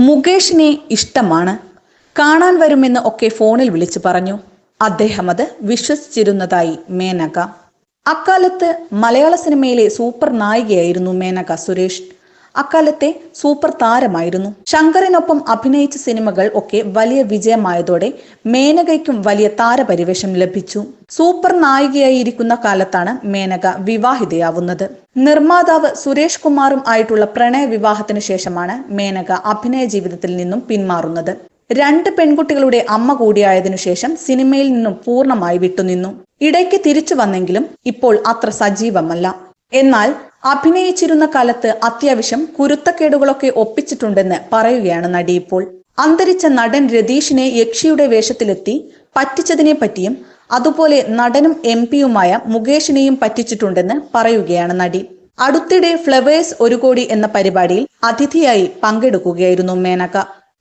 മുകേഷിനെ ഇഷ്ടമാണ്. കാണാൻ വരുമെന്ന് ഒക്കെ ഫോണിൽ വിളിച്ചു പറഞ്ഞു. അദ്ദേഹം അത് വിശ്വസിച്ചിരുന്നതായി മേനക. അക്കാലത്ത് മലയാള സിനിമയിലെ സൂപ്പർ നായികയായിരുന്നു മേനക സുരേഷ്. അക്കാലത്തെ സൂപ്പർ താരമായിരുന്നു. ശങ്കറിനൊപ്പം അഭിനയിച്ച സിനിമകൾ ഒക്കെ വലിയ വിജയമായതോടെ മേനകയ്ക്കും വലിയ താരപരിവേഷം ലഭിച്ചു. സൂപ്പർ നായികയായിരിക്കുന്ന കാലത്താണ് മേനക വിവാഹിതയാവുന്നത്. നിർമ്മാതാവ് സുരേഷ് കുമാറും ആയിട്ടുള്ള പ്രണയ വിവാഹത്തിന് ശേഷമാണ് മേനക അഭിനയ ജീവിതത്തിൽ നിന്നും പിന്മാറുന്നത്. രണ്ട് പെൺകുട്ടികളുടെ അമ്മ കൂടിയായതിനു ശേഷം സിനിമയിൽ നിന്നും പൂർണമായി വിട്ടുനിന്നു. ഇടയ്ക്ക് തിരിച്ചു വന്നെങ്കിലും ഇപ്പോൾ അത്ര സജീവമല്ല. എന്നാൽ അഭിനയിച്ചിരുന്ന കാലത്ത് അത്യാവശ്യം കുരുത്തക്കേടുകളൊക്കെ ഒപ്പിച്ചിട്ടുണ്ടെന്ന് പറയുകയാണ് നടി ഇപ്പോൾ. അന്തരിച്ച നടൻ രതീഷിനെ യക്ഷിയുടെ വേഷത്തിലെത്തി പറ്റിച്ചതിനെ പറ്റിയും അതുപോലെ നടനും എം പിയുമായ മുകേഷിനെയും പറ്റിച്ചിട്ടുണ്ടെന്ന് പറയുകയാണ് നടി. അടുത്തിടെ ഫ്ലവേഴ്സ് ഒരു കോടി എന്ന പരിപാടിയിൽ അതിഥിയായി പങ്കെടുക്കുകയായിരുന്നു മേനക.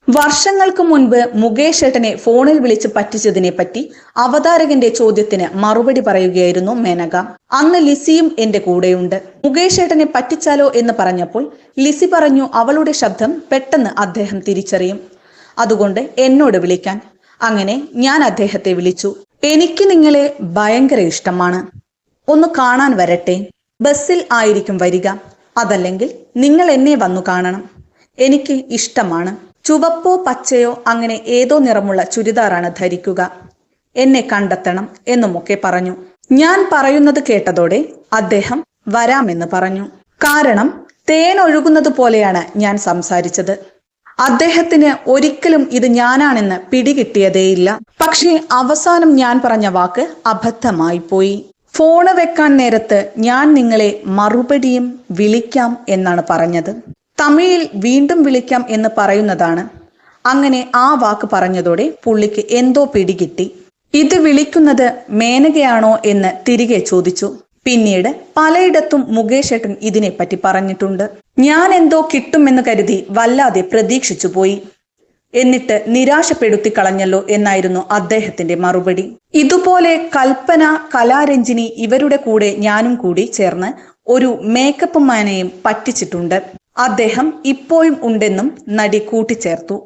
വർഷങ്ങൾക്ക് മുൻപ് മുകേഷ് ഏട്ടനെ ഫോണിൽ വിളിച്ച് പറ്റിച്ചതിനെ പറ്റി അവതാരകന്റെ ചോദ്യത്തിന് മറുപടി പറയുകയായിരുന്നു മേനക. അന്ന് ലിസിയും എന്റെ കൂടെയുണ്ട്. മുകേഷ് ഏട്ടനെ പറ്റിച്ചാലോ എന്ന് പറഞ്ഞപ്പോൾ ലിസി പറഞ്ഞു അവളുടെ ശബ്ദം പെട്ടെന്ന് അദ്ദേഹം തിരിച്ചറിയും. അതുകൊണ്ട് എന്നോട് വിളിക്കാൻ. അങ്ങനെ ഞാൻ അദ്ദേഹത്തെ വിളിച്ചു. എനിക്ക് നിങ്ങളെ ഭയങ്കര ഇഷ്ടമാണ്. ഒന്ന് കാണാൻ വരട്ടെ. ബസ്സിൽ ആയിരിക്കും വരിക. അതല്ലെങ്കിൽ നിങ്ങൾ എന്നെ വന്നു കാണണം. എനിക്ക് ഇഷ്ടമാണ്. ചുവപ്പോ പച്ചയോ അങ്ങനെ ഏതോ നിറമുള്ള ചുരിദാറാണ് ധരിക്കുക. എന്നെ കണ്ടെത്തണം എന്നുമൊക്കെ പറഞ്ഞു. ഞാൻ പറയുന്നത് കേട്ടതോടെ അദ്ദേഹം വരാമെന്ന് പറഞ്ഞു. കാരണം തേൻ ഒഴുകുന്നത് പോലെയാണ് ഞാൻ സംസാരിച്ചത്. അദ്ദേഹത്തിന് ഒരിക്കലും ഇത് ഞാനാണെന്ന് പിടികിട്ടിയതേയില്ല. പക്ഷേ അവസാനം ഞാൻ പറഞ്ഞ വാക്ക് അബദ്ധമായി പോയി ഫോണ് വെക്കാൻ നേരത്ത് ഞാൻ നിങ്ങളെ മറുപടിയും വിളിക്കാം എന്നാണ് പറഞ്ഞത്. തമിഴിൽ വീണ്ടും വിളിക്കാം എന്ന് പറയുന്നതാണ്. അങ്ങനെ ആ വാക്ക് പറഞ്ഞതോടെ പുള്ളിക്ക് എന്തോ പിടികിട്ടി. ഇത് വിളിക്കുന്നത് മേനകയാണോ എന്ന് തിരികെ ചോദിച്ചു. പിന്നീട് പലയിടത്തും മുകേഷ് ഏട്ടൻ ഇതിനെപ്പറ്റി പറഞ്ഞിട്ടുണ്ട്. ഞാൻ എന്തോ കിട്ടുമെന്ന് കരുതി വല്ലാതെ പ്രതീക്ഷിച്ചു പോയി. എന്നിട്ട് നിരാശപ്പെടുത്തി കളഞ്ഞല്ലോ എന്നായിരുന്നു അദ്ദേഹത്തിന്റെ മറുപടി. ഇതുപോലെ കൽപ്പന കലാരഞ്ജിനി ഇവരുടെ കൂടെ ഞാനും കൂടി ചേർന്ന് ഒരു മേക്കപ്പ് മാനെയും പറ്റിച്ചിട്ടുണ്ട്. അദ്ദേഹം ഇപ്പോഴും ഉണ്ടെന്നും നടി കൂട്ടിച്ചേർത്തു